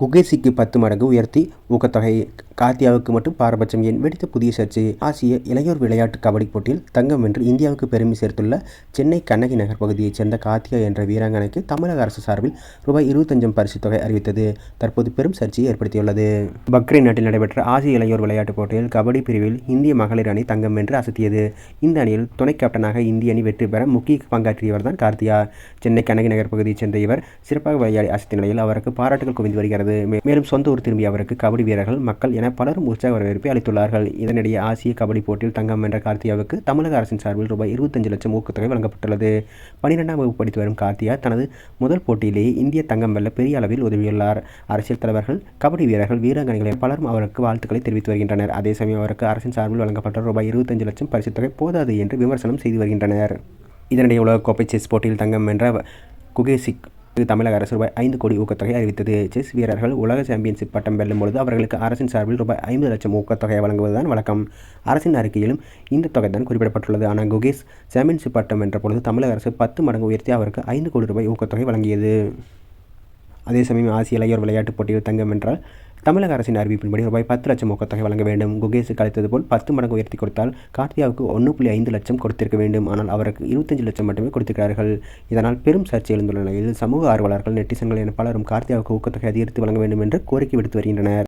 குகேசிக்கு பத்து மடங்கு உயர்த்தி ஊக்கத்தொகை. காத்தியாவுக்கு மட்டும் பாரபட்சம் ஏன் வெடித்த புதிய சர்ச்சை ஆசிய இளையோர் விளையாட்டு கபடி போட்டியில் தங்கம் வென்று இந்தியாவுக்கு பெருமை சேர்த்துள்ள சென்னை கண்ணகி நகர் பகுதியைச் சேர்ந்த காத்தியா என்ற வீராங்கனைக்கு தமிழக அரசு சார்பில் ரூபாய் இருபத்தஞ்சம் பரிசு தொகை அறிவித்தது. தற்போது பெரும் சர்ச்சையை ஏற்படுத்தியுள்ளது. பக்ரைன் நாட்டில் நடைபெற்ற ஆசிய இளையோர் விளையாட்டுப் போட்டியில் கபடி பிரிவில் இந்திய மகளிர் அணி தங்கம் வென்று அசத்தியது. இந்த அணியில் துணை கேப்டனாக இந்திய அணி வெற்றி பெற முக்கிய பங்காற்றியவர் தான் கார்த்தியா. சென்னை கண்ணகி நகர் பகுதியைச் சேர்ந்த இவர் சிறப்பாக விளையாடி அசத்திய நிலையில் அவருக்கு பாராட்டுகள் குவிந்து வருகிறது. மேலும் சொந்த ஊர் திரும்பிய அவருக்கு கபடி வீரர்கள் மக்கள் என பலரும் உற்சாக வரவேற்பை அளித்துள்ளார்கள். இதனிடையே ஆசிய கபடி போட்டியில் தங்கம் வென்ற கார்த்தியாவுக்கு தமிழக அரசின் சார்பில் ரூபாய் இருபத்தஞ்சு லட்சம் ஊக்கத்தொகை வழங்கப்பட்டுள்ளது. பனிரெண்டாம் வகுப்பு படித்து வரும் கார்த்தியா தனது முதல் போட்டியிலேயே இந்திய தங்கம் வெல்ல பெரிய அளவில் உதவியுள்ளார். அரசியல் தலைவர்கள் கபடி வீரர்கள் வீராங்கனைகள் பலரும் அவருக்கு வாழ்த்துக்களை தெரிவித்து வருகின்றனர். அதே சமயம் அவருக்கு அரசின் சார்பில் வழங்கப்பட்ட ரூபாய் இருபத்தஞ்சு லட்சம் பரிசுத் தொகை போதாது என்று விமர்சனம் செய்து வருகின்றனர். இதனிடையே உலகக்கோப்பை செஸ் போட்டியில் தங்கம் வென்ற குகேசிக் இது தமிழக அரசு ரூபாய் ஐந்து கோடி ஊக்கத்தொகை அறிவித்தது. செஸ் வீரர்கள் உலக சாம்பியன்ஷிப் பட்டம் வெல்லும் பொழுது அவர்களுக்கு அரசின் சார்பில் ரூபாய் ஐம்பது லட்சம் ஊக்கத்தொகையை வழங்குவதுதான் வழக்கம். அரசின் அறிக்கையிலும் இந்த தொகை தான் குறிப்பிடப்பட்டுள்ளது. ஆனால் குகேஷ் சாம்பியன்ஷிப் பட்டம் வென்ற பொழுது தமிழக அரசு பத்து மடங்கு உயர்த்தி அவருக்கு ஐந்து கோடி ரூபாய் ஊக்கத்தொகை வழங்கியது. அதே சமயம் ஆசிய இளையோர் விளையாட்டுப் போட்டியில் தங்கம் வென்றால் தமிழக அரசின் அறிவிப்பின்படி ரூபாய் பத்து லட்சம் ஊக்கத்தொகை வழங்க வேண்டும். குகேஷுக்கு அளித்தது போல் பத்து மடங்கு உயர்த்தி கொடுத்தால் கார்த்தியாவுக்கு ஒன்று புள்ளி ஐந்து லட்சம் கொடுத்திருக்க வேண்டும். ஆனால் அவருக்கு இருபத்தஞ்சு லட்சம் மட்டுமே கொடுத்திருக்கிறார்கள். இதனால் பெரும் சர்ச்சை எழுந்துள்ள நிலையில் சமூக ஆர்வலர்கள் நெட்டிசன்கள் என பலரும் கார்த்தியாவுக்கு ஊக்கத்தொகை அதிகரித்து வழங்க வேண்டும் என்று கோரிக்கை விடுத்து வருகின்றனர்.